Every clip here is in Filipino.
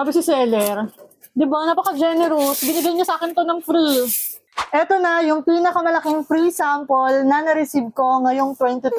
Sabi si seller, di ba, napaka-generous. Binigay niya sa akin to ng free. Eto na, yung pinakamalaking free sample na na-receive ko ngayong 2025.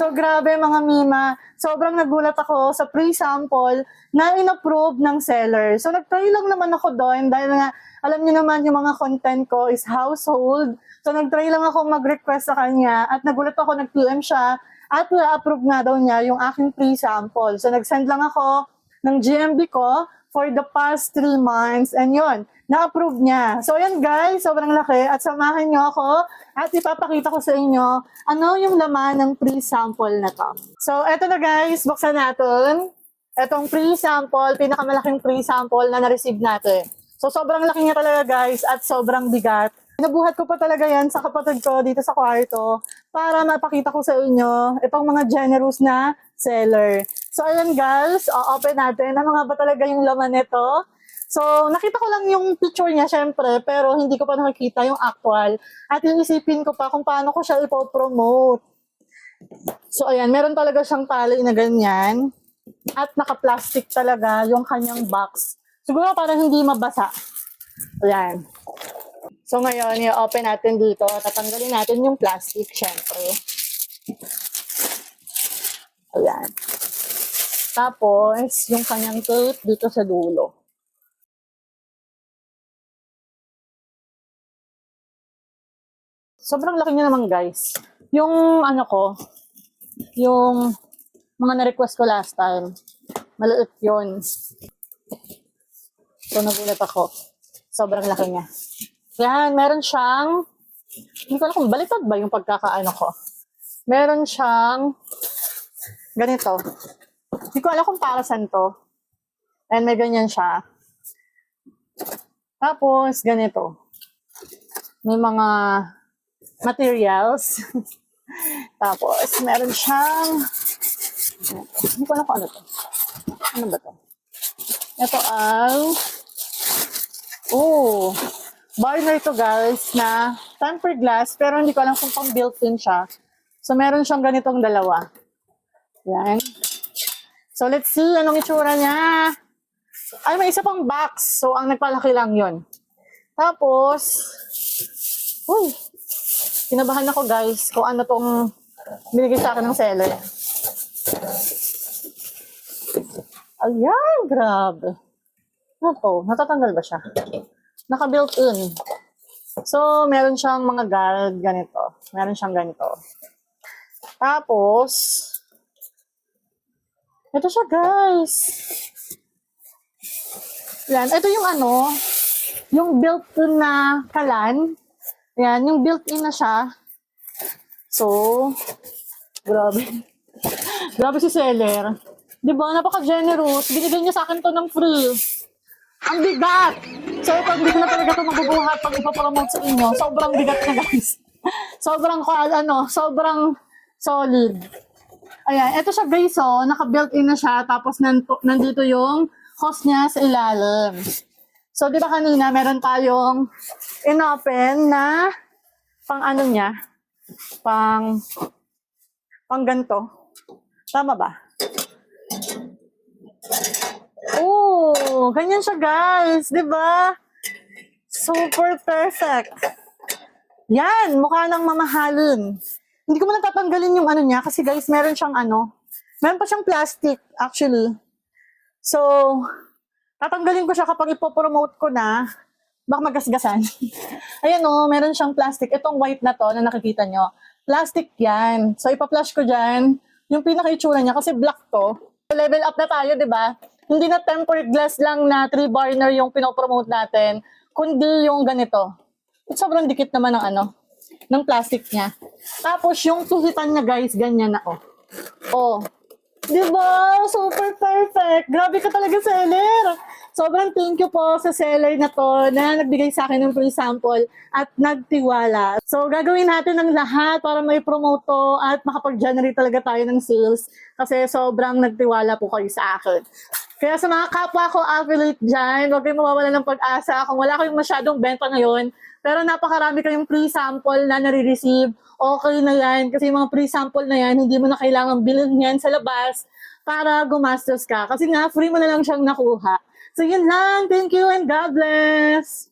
So, grabe mga Mima. Sobrang nagulat ako sa free sample na in-approve ng seller. So, nag-try lang naman ako doon dahil nga, alam niyo naman yung mga content ko is household. So, nag-try lang ako mag-request sa kanya at nagulat ako, nag-PM siya at na-approve nga daw niya yung aking free sample. So, nag-send lang ako ng GMB ko for the past three months. And yun, na-approve niya. So, ayan guys, sobrang laki. At samahan niyo ako at ipapakita ko sa inyo ano yung laman ng free sample na to. So, eto na guys, buksan natin. Etong free sample, pinakamalaking free sample na na-receive natin. So, sobrang laki niya talaga guys at sobrang bigat. Nabuhat ko pa talaga yan sa kapatid ko dito sa kwarto para mapakita ko sa inyo itong mga generous na seller. So, ayan guys, o-open natin. Ano nga ba talaga yung laman nito? So, nakita ko lang yung picture niya, syempre, pero hindi ko pa nakikita yung actual. At iisipin ko pa kung paano ko siya ipopromote. So, ayan, meron talaga siyang tali na ganyan. At naka-plastic talaga yung kanyang box. Siguro para hindi mabasa. Ayan. So, ngayon, i-open natin dito. Tatanggalin natin yung plastic, syempre. Ayan. Tapos, yung kanyang tape dito sa dulo. Sobrang laki niya naman, guys. Yung ano ko, yung mga na-request ko last time, maliit yun. So, nagulat ako. Sobrang laki niya. Yan, meron siyang, hindi ko alam kung baliktad ba yung pagkakaano ko. Meron siyang, ganito. Hindi ko alam kung para saan to. And may ganyan siya. Tapos, ganito. May mga materials. Tapos, meron siyang, hindi ko alam kung ano to. Ano ba to? Ito ay, oh, burner to guys na tempered glass pero hindi ko alam kung pang built-in siya. So, meron siyang ganitong dalawa. Yan. So, let's see anong itsura niya. Ay, may isa pang box. So, ang nagpalaki lang yon. Tapos, uy, kinabahan ako guys kung ano tong binigay sa akin ng seller. Ayan, grabe. To? Natatanggal ba siya? Naka-built in. So, meron siyang mga guard ganito. Meron siyang ganito. Tapos, ito siya guys. Yan. Ito yung ano, yung built-in na kalan. Yan, yung built-in na siya. So, grabe. grabe si seller. Di ba? Napaka-generous. Binigay niya sa akin to ng free. Ang bigat! So, ito, hindi ko na talaga ito mabubuhat pag ipapromote sa inyo. Sobrang bigat na, guys. sobrang, ano, sobrang solid. Ayan, ito siya guys, oh, naka-built-in na siya, tapos nandito yung hose niya sa ilalim. So, di ba kanina, meron tayong in-open na pang ano niya, pang, pang ganto. Tama ba? Oh, ganyan siya guys, di ba? Super perfect. Yan, mukha nang mamahalin. Hindi ko man natatanggalin yung ano niya kasi guys, meron siyang ano, meron pa siyang plastic actually. So, tatanggalin ko siya kapag ipopromote ko na, baka magasgasan. Ayan o, meron siyang plastic. Itong white na to na nakikita nyo, plastic yan. So, ipa-flash ko dyan yung pinaka-itsura niya kasi black to. Level up na tayo, di ba? Hindi na tempered glass lang na 3 burner yung pinopromote natin, kundi yung ganito. Sobrang dikit naman ng ano, ng plastic niya. Tapos yung tuhitan niya guys, ganyan na oh. Oh. Di ba? Super perfect. Grabe ka talaga, seller. Sobrang thank you po sa seller na to na nagbigay sa akin ng free sample at nagtiwala. So, gagawin natin ang lahat para may promote to at makapag-generate talaga tayo ng sales kasi sobrang nagtiwala po kayo sa akin. Kaya sa mga kapwa ko affiliate dyan, huwag kayong mawawala ng pag-asa. Kung wala kayong masyadong benta ngayon, pero napakarami kayong free sample na nare-receive, okay na yan. Kasi yung mga free sample na yan, hindi mo na kailangan bilhin yan sa labas para gumastos ka. Kasi nga, free mo na lang siyang nakuha. So yun lang. Thank you and God bless!